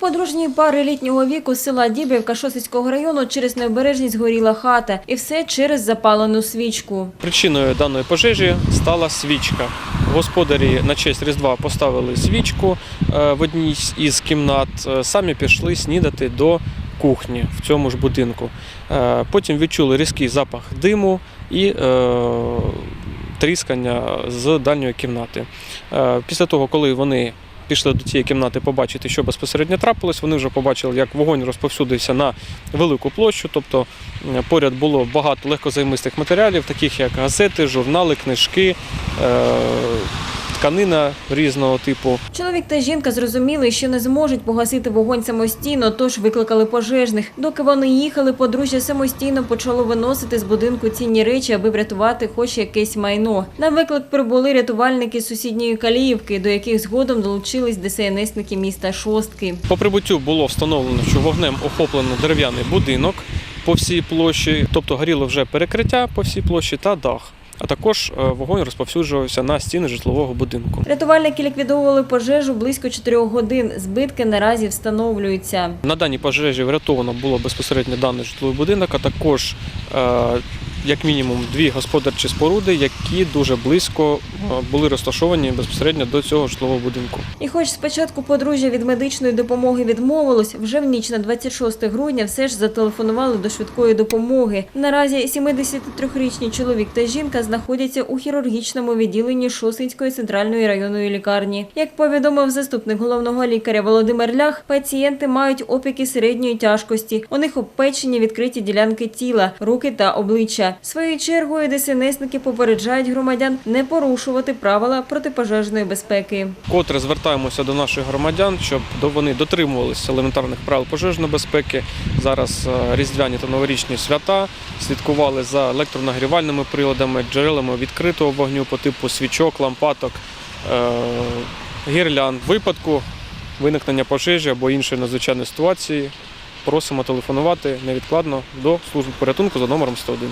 Подружній пари літнього віку села Дібрівка Шосицького району через необережність горіла хата. І все через запалену свічку. Причиною даної пожежі стала свічка. Господарі на честь Різдва поставили свічку е, в одній із кімнат, е, самі пішли снідати до кухні в цьому ж будинку. Е, Потім відчули різкий запах диму і тріскання з дальньої кімнати. Після того, коли вони пішли до цієї кімнати побачити, що безпосередньо трапилось, вони вже побачили, як вогонь розповсюдився на велику площу, тобто Поряд було багато легкозаймистих матеріалів, таких як газети, журнали, книжки, е, тканина різного типу. Чоловік та жінка зрозуміли, що не зможуть погасити вогонь самостійно, тож викликали пожежних. Доки вони їхали, подружжя самостійно почало виносити з будинку цінні речі, аби врятувати хоч якесь майно. На виклик прибули рятувальники з сусідньої Каліївки, до яких згодом долучились ДСНСники міста Шостки. По прибуттю було встановлено, що вогнем охоплено дерев'яний будинок по всій площі, тобто горіло вже перекриття по всій площі та дах. А також е, вогонь розповсюджувався на стіни житлового будинку. Рятувальники ліквідовували пожежу близько 4 годин. Збитки наразі встановлюються. На даній пожежі врятовано було безпосередньо даний житловий будинок, а також е, як мінімум дві господарчі споруди, які дуже близько е, були розташовані безпосередньо до цього житлового будинку. І хоч спочатку подружжя від медичної допомоги відмовилось, вже в ніч на 26 грудня все ж зателефонували до швидкої допомоги. Наразі 73-річний чоловік та жінка знаходяться у хірургічному відділенні Шосинської центральної районної лікарні. Як повідомив заступник головного лікаря Володимир Лях, пацієнти мають опіки середньої тяжкості. У них обпечені відкриті ділянки тіла, руки та обличчя. Своєю чергою ДСНСники попереджають громадян не порушувати правила протипожежної безпеки. Котре звертаємося до наших громадян, щоб вони дотримувалися елементарних правил пожежної безпеки. Зараз е, різдвяні та новорічні свята слідкували за електронагрівальними приладами, джерелами відкритого вогню по типу свічок, лампаток, е, гірлянд. Випадку виникнення пожежі або іншої надзвичайної ситуації просимо телефонувати невідкладно до служби порятунку за номером 101.